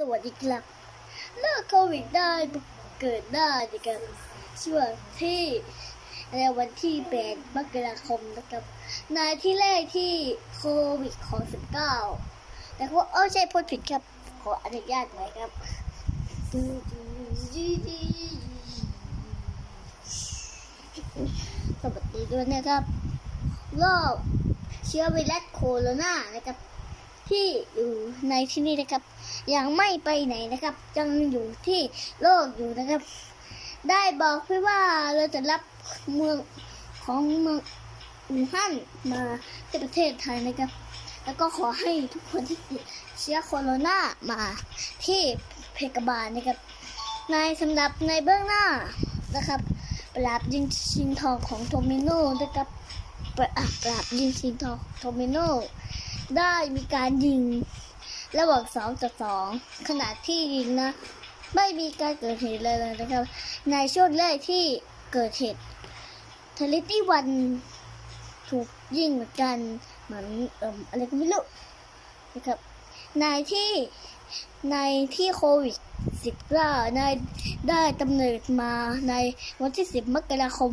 สวัสดีครับเลิกโควิดได้เกิดได้นะครับช่วงที่ในวันที่8มกราคมนะครับ ในที่แรกที่โควิดของ 19 แต่ว่าเออใช่พูดผิดครับ ขออนุญาตหน่อยครับสวัสดีด้วยนะครับโรคเชื้อไวรัสโคโรนานะครับ ที่อยู่ในที่นี่นะครับ ยังไม่ไปไหนนะครับยังอยู่ที่โลกอยู่นะครับ ได้บอกไว้ว่าเราจะรับเมืองของเมืองอู่ฮั่นมาที่ประเทศไทยนะครับ แล้วก็ขอให้ทุกคนที่ติดเชื้อโคโรนามาที่เพกบาลนะครับ ในสำหรับในเบื้องหน้านะครับ ปราบยิงชิงทองของโทมิโนนะครับปราบปราบยิงชิงทองของโทมิโน ได้มีการยิง ระหว่างสองต่อสองขณะที่ยิงนะ ไม่มีการเกิดเหตุเลยนะครับ ในช่วงแรกที่เกิดเหตุทลิตี้วันถูกยิงเหมือนกันเหมือนเอ่มอะไรก็ไม่รู้นะครับในที่ในที่โควิดสิบเก้าในได้กำเนิดมาในวันที่สิบมกราคม